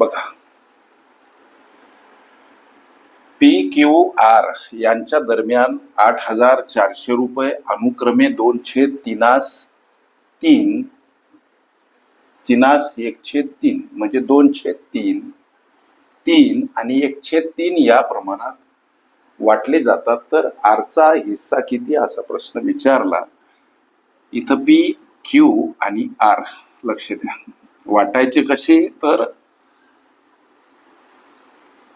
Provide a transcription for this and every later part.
बघा. P Q R यांच्या दरम्यान आठ हजार चारशे रुपये अनुक्रमे दोनशे तीनास तिनास तीन तिनास एकशे तीन म्हणजे दोनशे तीन तीन आणि एकशे तीन या प्रमाणात वाटले जातात. तर आरचा हिस्सा किती असा प्रश्न विचारला. इथं पी क्यू आणि आर लक्ष द्या. वाटायचे कसे? तर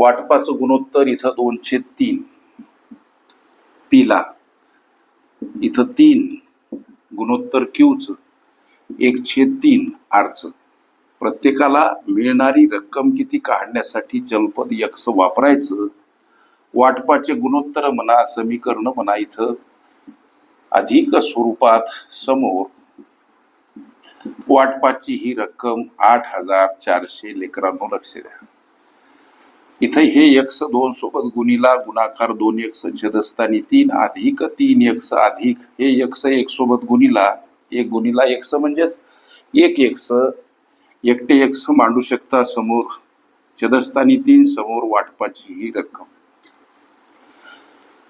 वाटपाचं गुणोत्तर इथं दोनशे तीन. पीला. इथं तीन. गुणोत्तर क्यूच. एकशे तीन आरच. प्रत्येकाला मिळणारी रक्कम किती काढण्यासाठी जलपद यक्स वापरायचं? वाटपाचे गुणोत्तर म्हणा समीकरण म्हणा इथं अधिक स्वरूपात समोर वाटपाची ही रक्कम आठ हजार चारशे लेकरांनो लक्ष द्या. इथं हे यक्स दोन सोबत गुणीला गुणाकार दोन यक्ष छेद असताना तीन अधिक तीन यक्स अधिक. हे यक्स एक सोबत गुणीला एक गुणीला यक्स म्हणजेच एक यक्स एकटे यक्स मांडू शकता समोर. छेदस्थानी तीन समोर वाटपाची ही रक्कम.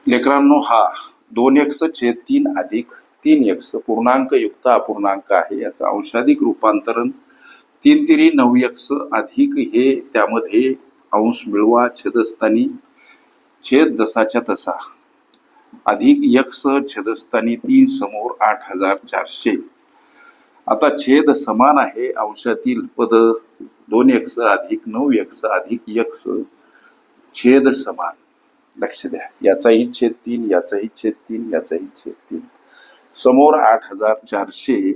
लेकरांनो हा दोन यक्स छेद तीन अधिक तीन यक्स पूर्णांक युक्त अपूर्णांक आहे. याचं अंशाधिक रूपांतरण तीन तिरी नऊ यक्स अधिक हे त्यामध्ये अंश मिळवा छेदस्थानी छेद जसाच्या तसा. अधिक यक्स छेदस्थानी तीन समोर आठ हजार चारशे. आता छेद समान आहे अंशातील पद दोन यक्स अधिक नऊ यक्स अधिक यक्स छेद समान. लक्ष द्या. याचाही छेद तीन याचाही छेद तीन याचाही छेद तीन. समोर आठ हजार चारशे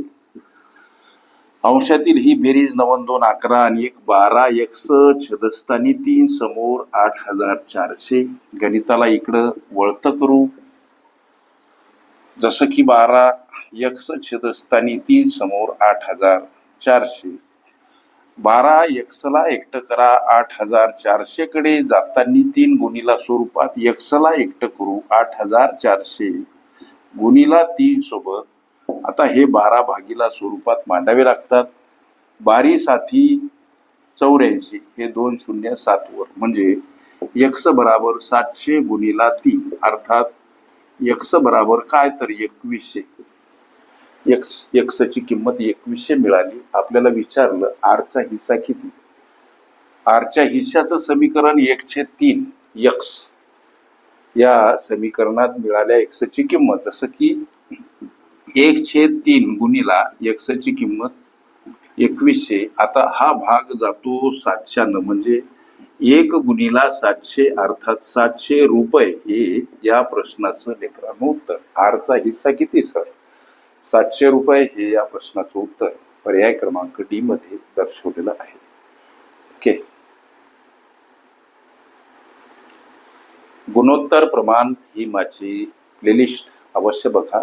अंशातील ही बेरीज नवन दोन अकरा आणि एक बारा एक्स छेदस्थानी तीन समोर आठ हजार चारशे. गणिताला इकडं वळतं करू. जसं की बारा एक्स छेदस्थानी तीन समोर आठ हजार चारशे. बारा एक्सला एकटं करा आठ हजार चारशे कडे जातानी तीन गुणीला स्वरूपात एक्सला एकटं करू आठ हजार चारशे. गुणीला तीन सोबत आता हे बारा भागीला स्वरूपात मांडावे लागतात. बारी साथी चौऱ्याऐंशी हे दोन शून्य सात वर. म्हणजे यक्ष बराबर सातशे गुणीला तीन अर्थात यक्ष बराबर काय तर एकवीसशे. एक्स यक्षची किंमत एकवीसशे मिळाली. आपल्याला विचारलं आरचा हिस्सा किती? आरच्या हिस्साचं समीकरण एकशे तीन यक्स. या समीकरणात मिळाल्या एक्सची किंमत. जसं की एक छेद तीन गुणीला एक्सची किंमत एकवीसशे. आता हा भाग जातो सातशेनं म्हणजे एक गुणीला सातशे अर्थात सातशे रुपये हे या प्रश्नाचं लेकरांनो उत्तर. आरचा हिस्सा किती सर? सातशे रुपये हे या प्रश्नाचं उत्तर पर्याय क्रमांक डी मध्ये दर्शवलेलं आहे. ओके. गुणोत्तर प्रमाण ही माझी प्लेलिस्ट. अवश्य बघा.